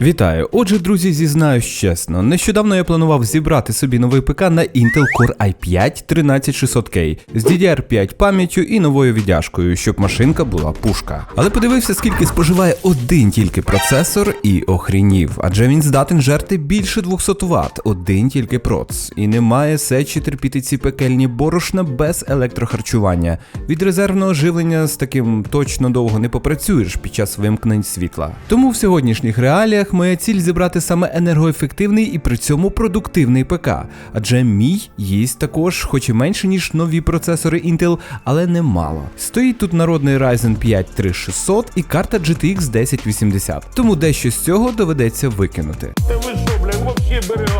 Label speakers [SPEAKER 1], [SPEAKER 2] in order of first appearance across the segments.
[SPEAKER 1] Вітаю! Отже, друзі, зізнаюсь чесно. Нещодавно я планував зібрати собі новий ПК на Intel Core i5 13600K з DDR5 пам'яттю і новою віддяжкою, щоб машинка була пушка. Але подивився, скільки споживає один тільки процесор, і охрінів, адже він здатен жерти більше 200 Вт, один тільки проц, і не має сечі терпіти ці пекельні борошна без електрохарчування. Від резервного живлення з таким точно довго не попрацюєш під час вимкнень світла. Тому в сьогоднішніх реаліях моя ціль зібрати саме енергоефективний і при цьому продуктивний ПК. Адже мій їсть також, хоч і менше, ніж нові процесори Intel, але немало. Стоїть тут народний Ryzen 5 3600 і карта GTX 1080. Тому дещо з цього доведеться викинути.
[SPEAKER 2] Та ви що, блядь, вообще попутали?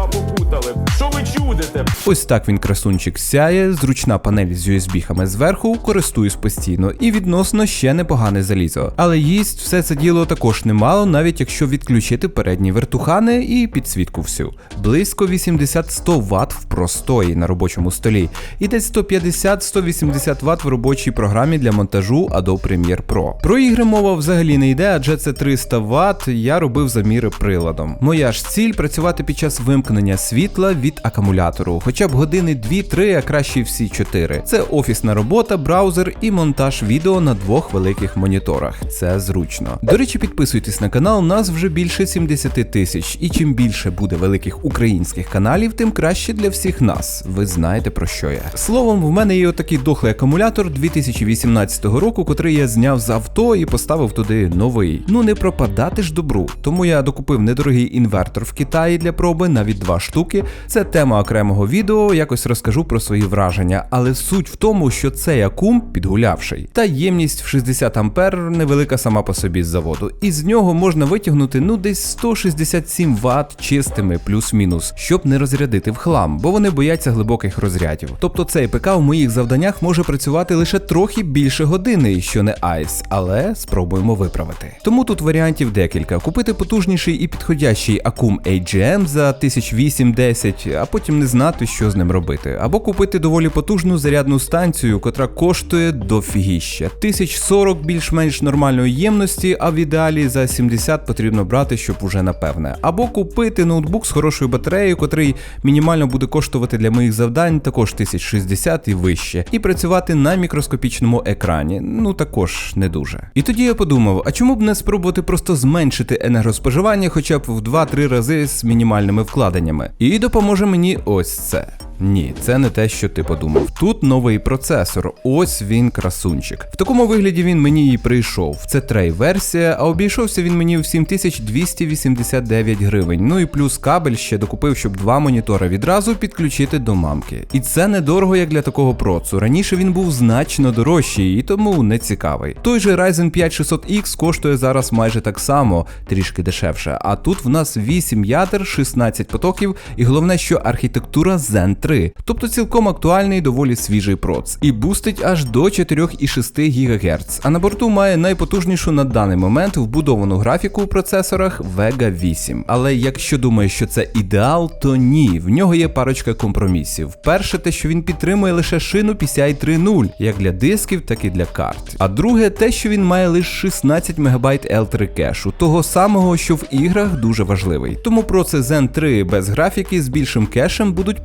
[SPEAKER 2] Чудите?
[SPEAKER 1] Ось так він красунчик сяє, зручна панель з USB-хами зверху, користуюсь постійно і відносно ще непогане залізо. Але їсть все це діло також немало, навіть якщо відключити передні вертухани і підсвітку всю. Близько 80-100 Вт в простої на робочому столі, і десь 150-180 Вт в робочій програмі для монтажу Adobe Premiere Pro. Про ігри мова взагалі не йде, адже це 300 Вт, я робив заміри приладом. Моя ж ціль працювати під час вимкнення світла від акумулятору, хоча б години 2-3, а краще всі 4. Це офісна робота, браузер і монтаж відео на двох великих моніторах. Це зручно. До речі, підписуйтесь на канал, нас вже більше 70 тисяч. І чим більше буде великих українських каналів, тим краще для всіх нас. Ви знаєте про що я. Словом, в мене є отакий дохлий акумулятор 2018 року, котрий я зняв з авто і поставив туди новий. Ну не пропадати ж добру. Тому я докупив недорогий інвертор в Китаї для проби, навіть два штуки. Це тема окремого відео, якось розкажу про свої враження. Але суть в тому, що цей акум підгулявший. Та ємність в 60 ампер невелика сама по собі з заводу. І з нього можна витягнути ну десь 167 Вт чистими плюс-мінус, щоб не розрядити в хлам, бо вони бояться глибоких розрядів. Тобто цей ПК в моїх завданнях може працювати лише трохи більше години, що не айс, але спробуємо виправити. Тому тут варіантів декілька: купити потужніший і підходящий акум AGM за 1008-10, а потім не знати, що з ним робити, або купити доволі потужну зарядну станцію, котра коштує дофігіща. 1040 більш-менш нормальної ємності, а в ідеалі за 70 потрібно брати, щоб уже напевне. Або купити ноутбук з хорошою батареєю, котрий мінімально буде коштувати для моїх завдань також 1060 і вище, і працювати на мікроскопічному екрані. Ну також не дуже. І тоді я подумав: а чому б не спробувати просто зменшити енергоспоживання хоча б в 2-3 рази з мінімальними вкладеннями? І допоможе мені ось це. Ні, це не те, що ти подумав. Тут новий процесор, ось він красунчик. В такому вигляді він мені і прийшов. Це трей-версія, а обійшовся він мені в 7289 гривень. Ну і плюс кабель ще докупив, щоб два монітори відразу підключити до мамки. І це недорого, як для такого процу. Раніше він був значно дорожчий і тому не цікавий. Той же Ryzen 5 600X коштує зараз майже так само, трішки дешевше. А тут в нас 8 ядер, 16 потоків, і головне, що архітектура Zen 3, тобто цілком актуальний доволі свіжий проц, і бустить аж до 4,6 ГГц. А на борту має найпотужнішу на даний момент вбудовану графіку у процесорах Vega 8. Але якщо думаєш, що це ідеал, то ні, в нього є парочка компромісів. Перше, те, що він підтримує лише шину PCI 3.0, як для дисків, так і для карт. А друге, те, що він має лише 16 МБ L3 кешу, того самого, що в іграх дуже важливий. Тому про це Zen 3 без графіки з більшим кешем будуть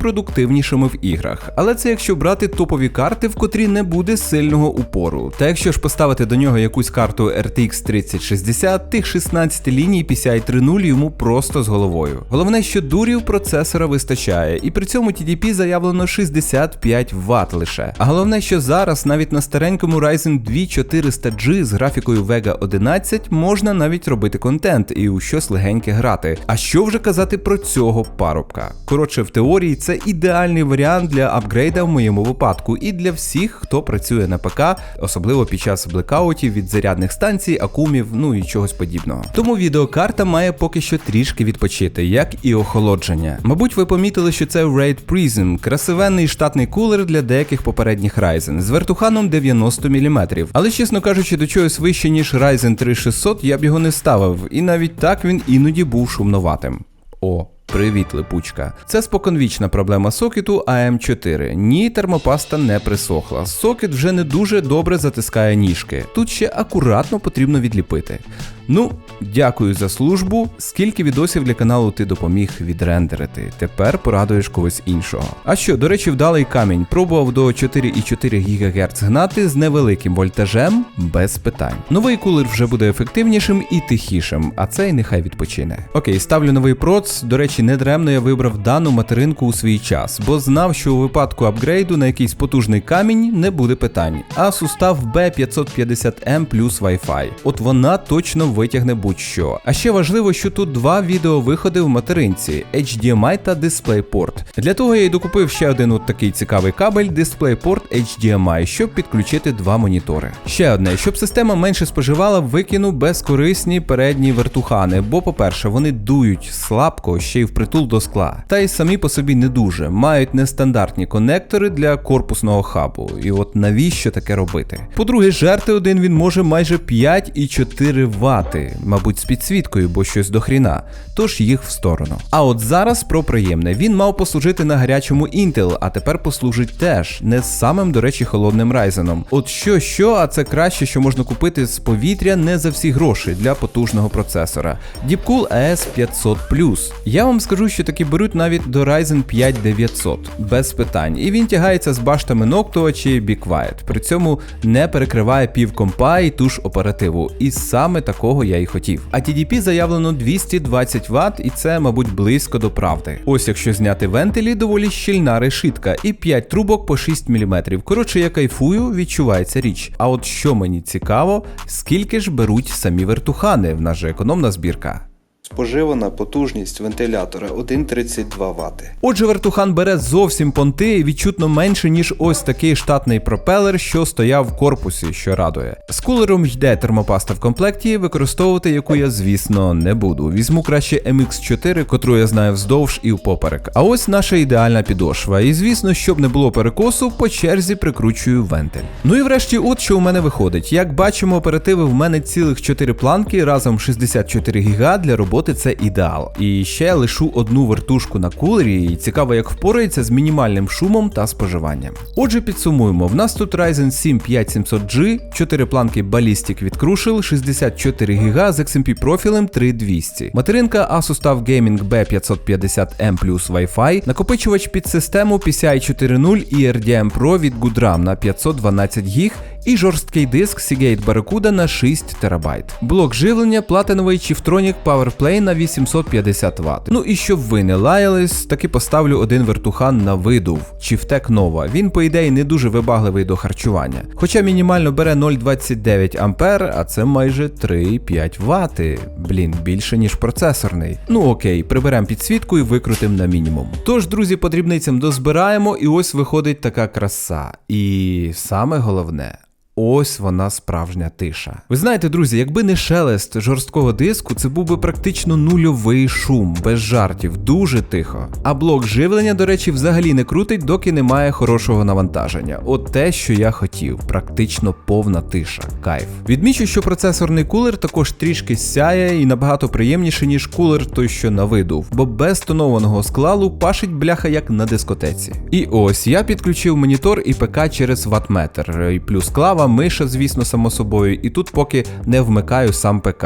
[SPEAKER 1] продуктивнішими в іграх. Але це якщо брати топові карти, в котрі не буде сильного упору. Та якщо ж поставити до нього якусь карту RTX 3060, тих 16 ліній PCI 3.0 йому просто з головою. Головне, що дурів процесора вистачає, і при цьому TDP заявлено 65 Вт лише. А головне, що зараз навіть на старенькому Ryzen 2400G з графікою Vega 11 можна навіть робити контент і у щось легеньке грати. А що вже казати про цього парубка? Коротше, в теорії це ідеальний варіант для апгрейда в моєму випадку, і для всіх, хто працює на ПК, особливо під час блекаутів від зарядних станцій, акумів, ну і чогось подібного. Тому відеокарта має поки що трішки відпочити, як і охолодження. Мабуть, ви помітили, що це Raid Prism, красивенний штатний кулер для деяких попередніх Ryzen з вертуханом 90 мм. Але чесно кажучи, до чогось вище, ніж Ryzen 3600 я б його не ставив, і навіть так він іноді був шумноватим. О, Привіт, липучка. Це споконвічна проблема сокету AM4. Ні, термопаста не присохла. Сокет вже не дуже добре затискає ніжки. Тут ще акуратно потрібно відліпити. Ну, дякую за службу. Скільки відосів для каналу ти допоміг відрендерити. Тепер порадуєш когось іншого. А що, до речі, вдалий камінь пробував до 4,4 ГГц гнати з невеликим вольтажем без питань. Новий кулер вже буде ефективнішим і тихішим, а цей нехай відпочине. Окей, ставлю новий проц. До речі, недремно я вибрав дану материнку у свій час, бо знав, що у випадку апгрейду на якийсь потужний камінь не буде питань. А сустав B550M плюс Wi-Fi. От вона точно витягне будь-що. А ще важливо, що тут два відеовиходи в материнці HDMI та DisplayPort. Для того я й докупив ще один от такий цікавий кабель DisplayPort HDMI, щоб підключити два монітори. Ще одне, щоб система менше споживала, викину безкорисні передні вертухани, бо, по-перше, вони дують слабко ще й впритул до скла. Та й самі по собі не дуже, мають нестандартні конектори для корпусного хабу. І от навіщо таке робити? По-друге, жерти один він може майже 5,4 вати, мабуть, з підсвіткою, бо щось до хріна. Тож їх в сторону. А от зараз про приємне. Він мав послужити на гарячому Intel, а тепер послужить теж не з самим, до речі, холодним Ryzen. От що, що, а це краще, що можна купити з повітря не за всі гроші для потужного процесора. Deepcool AS 500 Я вам скажу, що таки беруть навіть до Ryzen 5 900, без питань. І він тягається з баштами Noctua чи Be Quiet. При цьому не перекриває пів компа і ту ж оперативу. І саме такого я і хотів. А TDP заявлено 220 Вт, і це, мабуть, близько до правди. Ось якщо зняти вентилі, доволі щільна решітка, і 5 трубок по 6 мм. Коротше, я кайфую, відчувається річ. А от що мені цікаво, скільки ж беруть самі вертухани, в нас же економна збірка.
[SPEAKER 3] Споживана потужність вентилятора 1,32 Вт.
[SPEAKER 1] Отже, вертухан бере зовсім понти і відчутно менше, ніж ось такий штатний пропелер, що стояв в корпусі, що радує. З кулером йде термопаста в комплекті, використовувати яку я, звісно, не буду. Візьму краще MX4, котру я знаю вздовж і впоперек. А ось наша ідеальна підошва. І звісно, щоб не було перекосу, по черзі прикручую вентиль. Ну і врешті, от що у мене виходить. Як бачимо, оперативи в мене цілих 4 планки, разом 64 ГБ для роботи це ідеал. І ще лишу одну вертушку на кулері, і цікаво, як впорається з мінімальним шумом та споживанням. Отже, підсумуємо: в нас тут Ryzen 7 5700G, 4 планки Ballistic від Crucial, 64 ГБ з XMP профілем 3200. Материнка Asus TUF Gaming B550M плюс Wi-Fi, накопичувач під систему PCI 4.0 і RDM Pro від Goodram на 512 ГБ і жорсткий диск Seagate Barracuda на 6 ТБ. Блок живлення платиновий Chiftronic PowerPlay на 850 Вт. Ну і щоб ви не лаялись, таки поставлю один вертухан на видув Chieftec Nova. Він, по ідеї, не дуже вибагливий до харчування. Хоча мінімально бере 0,29 А, а це майже 3,5 Вт. Блін, більше ніж процесорний. Ну окей, приберемо підсвітку і викрутимо на мінімум. Тож, друзі, по дрібницям дозбираємо, і ось виходить така краса. І саме головне. Ось вона справжня тиша. Ви знаєте, друзі, якби не шелест жорсткого диску, це був би практично нульовий шум, без жартів, дуже тихо. А блок живлення, до речі, взагалі не крутить, доки немає хорошого навантаження. От те, що я хотів, практично повна тиша. Кайф. Відмічу, що процесорний кулер також трішки сяє і набагато приємніше, ніж кулер той, що на видув, бо без тонованого скла лупашить бляха як на дискотеці. І ось я підключив монітор і ПК через ватметр, і плюс клава миша, звісно, само собою, і тут поки не вмикаю сам ПК.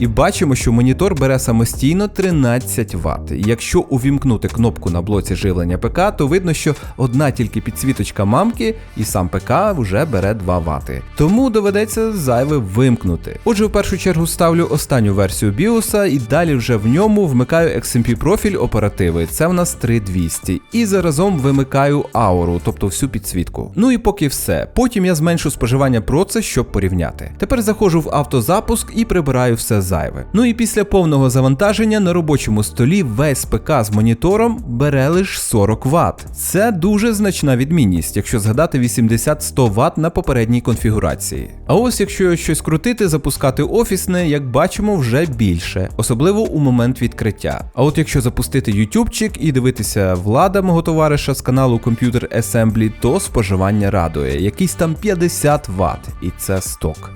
[SPEAKER 1] І бачимо, що монітор бере самостійно 13 Вт. Якщо увімкнути кнопку на блоці живлення ПК, то видно, що одна тільки підсвіточка мамки, і сам ПК вже бере 2 Вт. Тому доведеться зайве вимкнути. Отже, в першу чергу ставлю останню версію BIOS і далі вже в ньому вмикаю XMP профіль оперативи. Це в нас 3200. І заразом вимикаю ауру, тобто всю підсвітку. Ну і поки все. Потім я зменшу споживання налаштування проце, щоб порівняти. Тепер заходжу в автозапуск і прибираю все зайве. Ну і після повного завантаження на робочому столі весь ПК з монітором бере лише 40 Вт. Це дуже значна відмінність, якщо згадати 80-100 Вт на попередній конфігурації. А ось якщо щось крутити, запускати офісне, як бачимо, вже більше, особливо у момент відкриття. А от якщо запустити ютубчик і дивитися влада мого товариша з каналу Computer Assembly, то споживання радує, якийсь там 50 Вт, і це сток.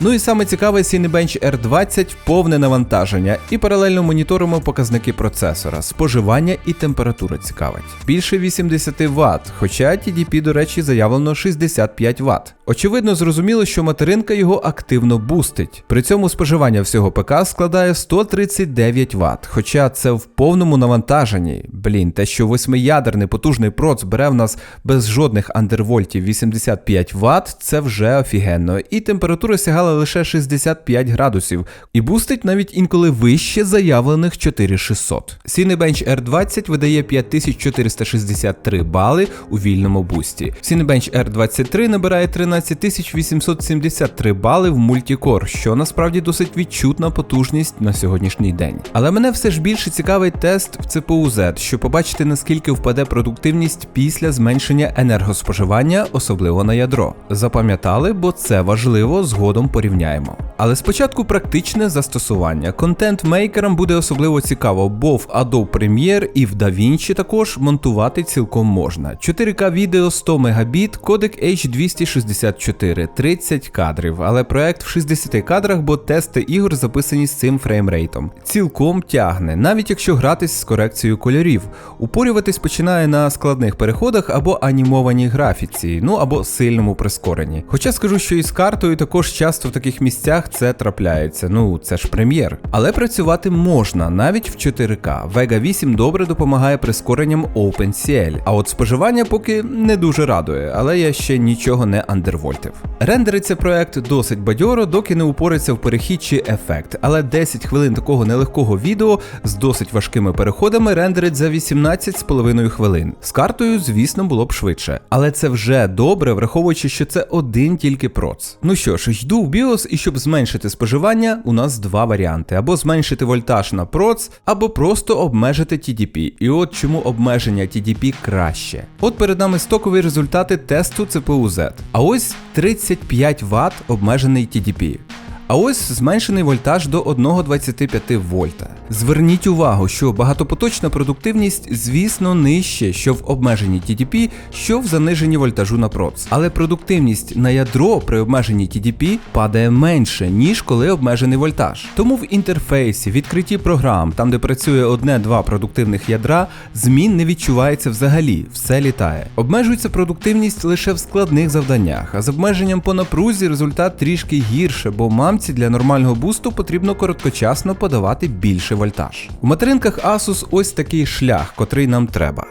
[SPEAKER 1] Ну і саме цікаве Cinebench R20 повне навантаження, і паралельно моніторимо показники процесора, споживання і температура цікавить. Більше 80 Вт, хоча TDP, до речі, заявлено 65 Вт. Очевидно, зрозуміло, що материнка його активно бустить. При цьому споживання всього ПК складає 139 Вт, хоча це в повному навантаженні. Блін, те, що восьмиядерний потужний проц бере в нас без жодних андервольтів 85 Вт, це вже офігенно. І температура сягала лише 65 градусів, і бустить навіть інколи вище заявлених 4600. Cinebench R20 видає 5463 бали у вільному бусті. Cinebench R23 набирає 13873 бали в мультикор, що насправді досить відчутна потужність на сьогоднішній день. Але мене все ж більше цікавить тест в CPU-Z, щоб побачити наскільки впаде продуктивність після зменшення енергоспоживання, особливо на ядро. Запам'ятали, бо це важливо, згодом порівняємо. Але спочатку практичне застосування. Контент-мейкерам буде особливо цікаво, бо в Adobe Premiere і в DaVinci також монтувати цілком можна. 4К відео 100 Мбіт, кодек H264, 30 кадрів, але проект в 60 кадрах, бо тести ігор записані з цим фреймрейтом. Цілком тягне, навіть якщо гратись з корекцією кольорів. Упорюватись починає на складних переходах або анімованій графіці, ну або сильному прискоренні. Хоча скажу, що із картою також часто в таких місцях це трапляється. Ну це ж прем'єр. Але працювати можна навіть в 4К. Vega 8 добре допомагає прискоренням OpenCL, а от споживання поки не дуже радує, але я ще нічого не андервольтив. Рендериться проект досить бадьоро, доки не упориться в перехід чи ефект, але 10 хвилин такого нелегкого відео з досить важкими переходами рендерить за 18,5 хвилин. З картою, звісно, було б швидше. Але це вже добре, враховуючи, що це один тільки проц. Ну що ж, йду в BIOS, і щоб зменшити споживання, у нас два варіанти: або зменшити вольтаж на проц, або просто обмежити TDP. І от чому обмеження TDP краще. От перед нами стокові результати тесту CPU-Z. А ось 35 Вт обмежений TDP. А ось зменшений вольтаж до 1,25 вольта. Зверніть увагу, що багатопоточна продуктивність, звісно, нижче, що в обмеженні TDP, що в заниженні вольтажу на проц. Але продуктивність на ядро при обмеженні TDP падає менше, ніж коли обмежений вольтаж. Тому в інтерфейсі, відкритті програм, там де працює одне-два продуктивних ядра, змін не відчувається взагалі, все літає. Обмежується продуктивність лише в складних завданнях, а з обмеженням по напрузі результат трішки гірше, бо мамці для нормального бусту потрібно короткочасно подавати більше вольтаж. У материнках Asus ось такий шлях, котрий нам треба.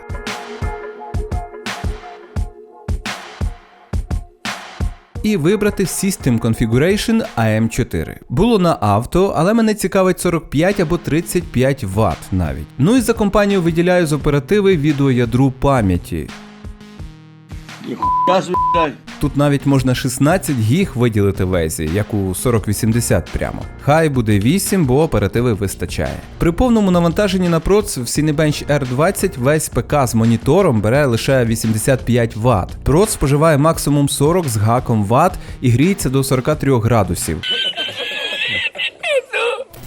[SPEAKER 1] І вибрати System Configuration AM4. Було на авто, але мене цікавить 45 або 35 Вт навіть. Ну і за компанію виділяю з оперативи відеоядру пам'яті.
[SPEAKER 4] Ніхуя блядь.
[SPEAKER 1] Тут навіть можна 16 гіг виділити везі, як у 4080 прямо. Хай буде 8, бо оперативи вистачає. При повному навантаженні на проц в Cinebench R20 весь ПК з монітором бере лише 85 Вт. Проц споживає максимум 40 з гаком Вт і гріється до 43 градусів.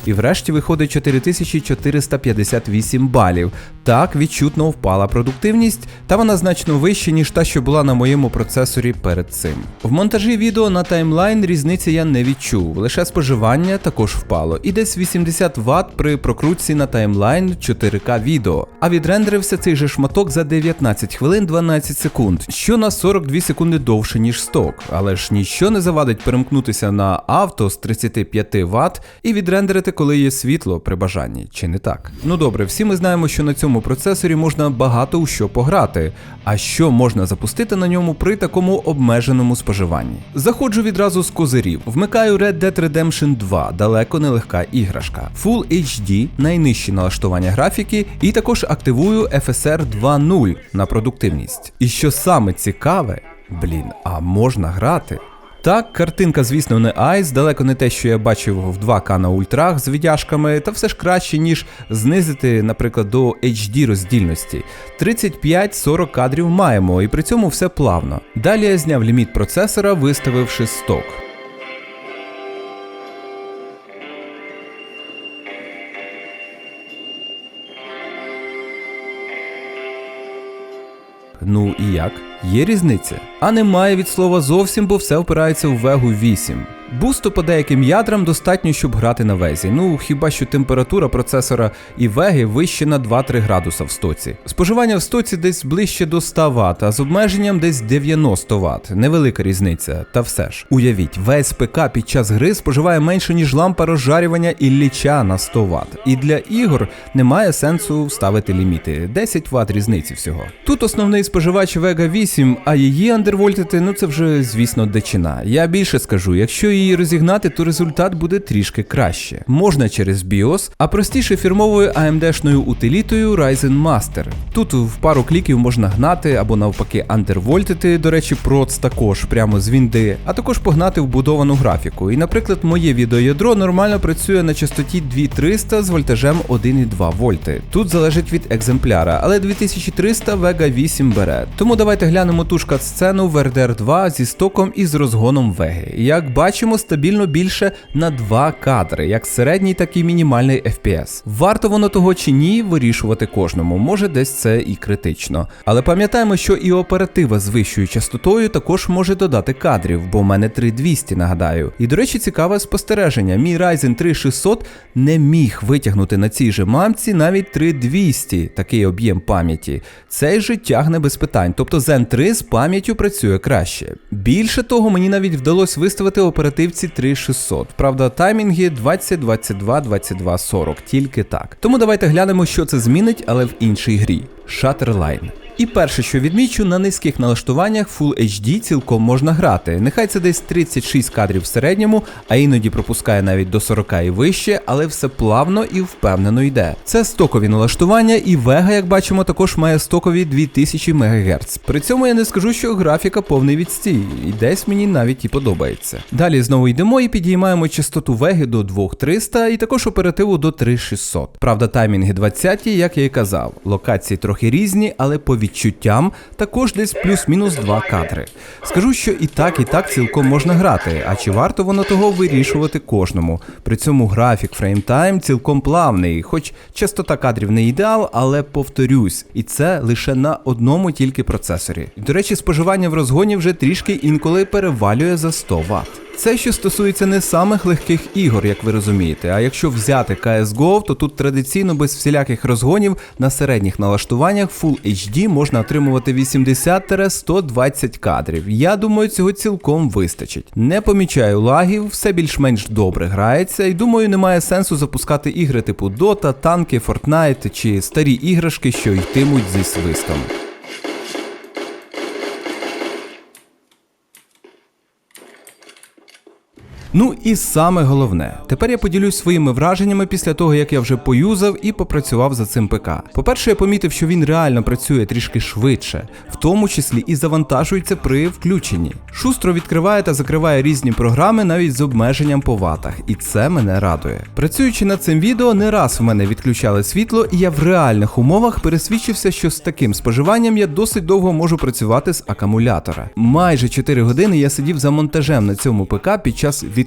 [SPEAKER 1] І врешті виходить 4458 балів. Так, відчутно впала продуктивність, та вона значно вища, ніж та, що була на моєму процесорі перед цим. В монтажі відео на таймлайн різниці я не відчув, лише споживання також впало, і десь 80 Вт при прокрутці на таймлайн 4К відео. А відрендерився цей же шматок за 19 хвилин 12 секунд, що на 42 секунди довше, ніж сток. Але ж ніщо не завадить перемкнутися на авто з 35 Вт і відрендерити, коли є світло при бажанні, чи не так? Ну добре, всі ми знаємо, що на цьому процесорі можна багато у що пограти. А що можна запустити на ньому при такому обмеженому споживанні? Заходжу відразу з козирів, вмикаю Red Dead Redemption 2, далеко не легка іграшка, Full HD, найнижчі налаштування графіки, і також активую FSR 2.0 на продуктивність. І що саме цікаве, блін, а можна грати. Так, картинка, звісно, не айс, далеко не те, що я бачив в 2К на ультрах з віддяжками, та все ж краще, ніж знизити, наприклад, до HD роздільності. 35-40 кадрів маємо, і при цьому все плавно. Далі я зняв ліміт процесора, виставивши сток. Ну і як? Є різниця? А немає від слова зовсім, бо все впирається в вегу 8. Бусту по деяким ядрам достатньо, щоб грати на везі. Ну хіба що температура процесора і веги вище на 2-3 градуса в стоці. Споживання в стоці десь ближче до 100 Вт, а з обмеженням десь 90 Вт. Невелика різниця. Та все ж. Уявіть, весь ПК під час гри споживає менше, ніж лампа розжарювання Ілліча на 100 Вт. І для ігор немає сенсу ставити ліміти. 10 Вт різниці всього. Тут основний споживач Vega 8, а її андервольтити, ну це вже, звісно, дичина. Я більше скажу, якщо її розігнати, то результат буде трішки краще. Можна через BIOS, а простіше фірмовою AMD-шною утилітою Ryzen Master. Тут в пару кліків можна гнати або навпаки андервольтити, до речі, проц також прямо з вінди, а також погнати вбудовану графіку. І, наприклад, моє відеоядро нормально працює на частоті 2300 з вольтажем 1,2 вольти. Тут залежить від екземпляра, але 2300 Vega 8 бере. Тому давайте глянемо ту ж кат-сцену в RDR 2 зі стоком і з розгоном Веги. Як бачимо, стабільно більше на 2 кадри, як середній, так і мінімальний FPS. Варто воно того чи ні, вирішувати кожному, може десь це і критично. Але пам'ятаємо, що і оператива з вищою частотою також може додати кадрів, бо в мене 3200, нагадаю. І до речі, цікаве спостереження. Мій Ryzen 3600 не міг витягнути на цій же мамці навіть 3200, такий об'єм пам'яті. Цей же тягне без питань, тобто Zen 3 з пам'яттю працює краще. Більше того, мені навіть вдалося виставити оперативці 3600. Правда, таймінги 20, 22, 22, 40, тільки так. Тому давайте глянемо, що це змінить, але в іншій грі. Shutterline. І перше, що відмічу, на низьких налаштуваннях Full HD цілком можна грати. Нехай це десь 36 кадрів в середньому, а іноді пропускає навіть до 40 і вище, але все плавно і впевнено йде. Це стокові налаштування, і Vega, як бачимо, також має стокові 2000 МГц. При цьому я не скажу, що графіка повний відстій, і десь мені навіть і подобається. Далі знову йдемо і підіймаємо частоту Vega до 2300 і також оперативу до 3600. Правда, таймінги 20, як я і казав. Локації трохи різні, але по відчуттям також десь плюс-мінус 2 кадри. Скажу, що і так, і так цілком можна грати, а чи варто воно того вирішувати кожному. При цьому графік фреймтайм цілком плавний, хоч частота кадрів не ідеал, але повторюсь, і це лише на одному тільки процесорі. До речі, споживання в розгоні вже трішки інколи перевалює за 100 Вт. Це що стосується не самих легких ігор, як ви розумієте. А якщо взяти CSGO, то тут традиційно без всіляких розгонів на середніх налаштуваннях Full HD можна отримувати 80-120 кадрів. Я думаю, цього цілком вистачить. Не помічаю лагів, все більш-менш добре грається, і думаю, немає сенсу запускати ігри типу Dota, танки, Fortnite чи старі іграшки, що йтимуть зі свистом. Ну і саме головне, тепер я поділюсь своїми враженнями після того, як я вже поюзав і попрацював за цим ПК. По-перше, я помітив, що він реально працює трішки швидше, в тому числі і завантажується при включенні. Шустро відкриває та закриває різні програми навіть з обмеженням по ватах, і це мене радує. Працюючи над цим відео, не раз в мене відключали світло, і я в реальних умовах пересвідчився, що з таким споживанням я досить довго можу працювати з акумулятора. Майже 4 години я сидів за монтажем на цьому ПК під час відключення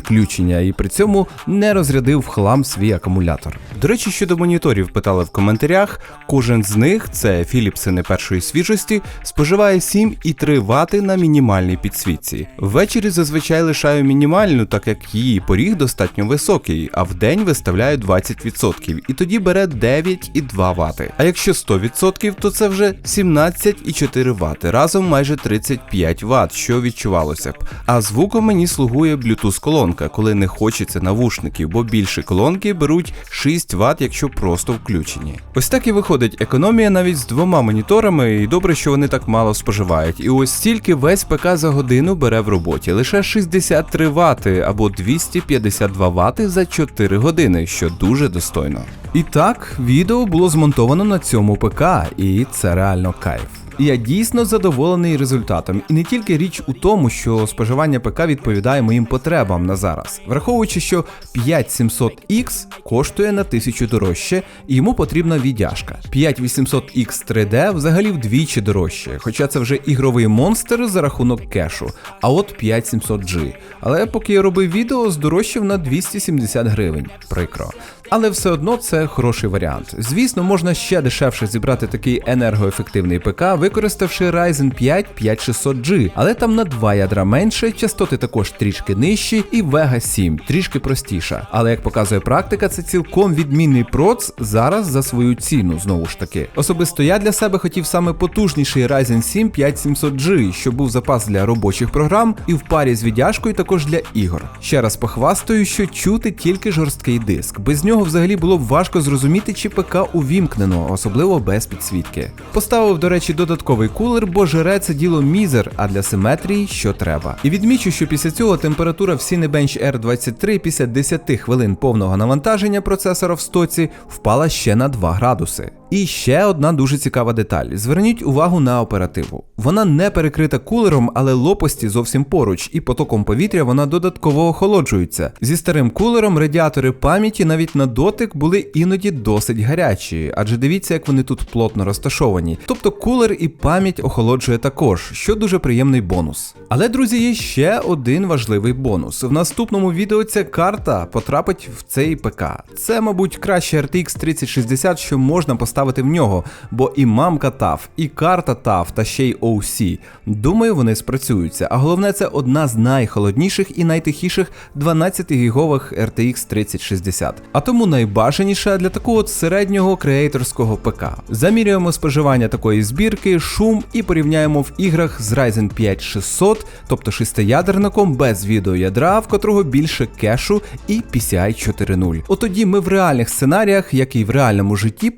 [SPEAKER 1] і при цьому не розрядив в хлам свій акумулятор. До речі, щодо моніторів питали в коментарях. Кожен з них, це не першої свіжості, споживає 7,3 Вт на мінімальній підсвітці. Ввечері зазвичай лишаю мінімальну, так як її поріг достатньо високий, а в день виставляю 20%, і тоді бере 9,2 Вт. А якщо 100%, то це вже 17,4 Вт, разом майже 35 Вт, що відчувалося б. А звуком мені слугує Bluetooth колонка, коли не хочеться навушників, бо більше колонки беруть 6 Вт, якщо просто включені. Ось так і виходить економія навіть з двома моніторами, і добре, що вони так мало споживають. І ось стільки весь ПК за годину бере в роботі, лише 63 Вт або 252 Вт за 4 години, що дуже достойно. І так, відео було змонтовано на цьому ПК, і це реально кайф. Я дійсно задоволений результатом, і не тільки річ у тому, що споживання ПК відповідає моїм потребам на зараз, враховуючи, що 5700X коштує на 1000 дорожче, і йому потрібна віддяжка. 5800X 3D взагалі вдвічі дорожче, хоча це вже ігровий монстр за рахунок кешу. А от 5700G. Але поки я робив відео, здорожчав на 270 гривень. Прикро. Але все одно це хороший варіант. Звісно, можна ще дешевше зібрати такий енергоефективний ПК, використавши Ryzen 5 5600G, але там на два ядра менше, частоти також трішки нижчі, і Vega 7 трішки простіша. Але як показує практика, це цілком відмінний проц зараз за свою ціну, знову ж таки. Особисто я для себе хотів саме потужніший Ryzen 7 5700G, щоб був запас для робочих програм, і в парі з віддяжкою також для ігор. Ще раз похвастаю, що чути тільки жорсткий диск. Без нього взагалі було б важко зрозуміти, чи ПК увімкнено, особливо без підсвітки. Поставив, до речі, додатковий кулер, бо жере це діло мізер, а для симетрії що треба. І відмічу, що після цього температура в Cinebench R23 після 10 хвилин повного навантаження процесора в стоці впала ще на 2 градуси. І ще одна дуже цікава деталь. Зверніть увагу на оперативу. Вона не перекрита кулером, але лопасті зовсім поруч, і потоком повітря вона додатково охолоджується. Зі старим кулером радіатори пам'яті навіть на дотик були іноді досить гарячі, адже дивіться, як вони тут плотно розташовані. Тобто кулер і пам'ять охолоджує також, що дуже приємний бонус. Але, друзі, є ще один важливий бонус. В наступному відео ця карта потрапить в цей ПК. Це, мабуть, краще RTX 3060, що можна поставити в нього, бо і мамка TAF, і карта TAF та ще й OC. Думаю, вони спрацюються. А головне, це одна з найхолодніших і найтихіших 12-гігових RTX 3060. А тому найбажаніша для такого середнього креаторського ПК. Замірюємо споживання такої збірки, шум і порівняємо в іграх з Ryzen 5 600, тобто шестиядерником без відеоядра, в котрого більше кешу і PCI 4.0. Отоді ми в реальних сценаріях, як і в реальному житті,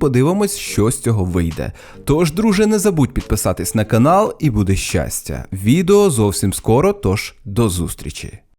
[SPEAKER 1] подивимось, що з цього вийде. Тож, друже, не забудь підписатись на канал і буде щастя. Відео зовсім скоро, тож до зустрічі.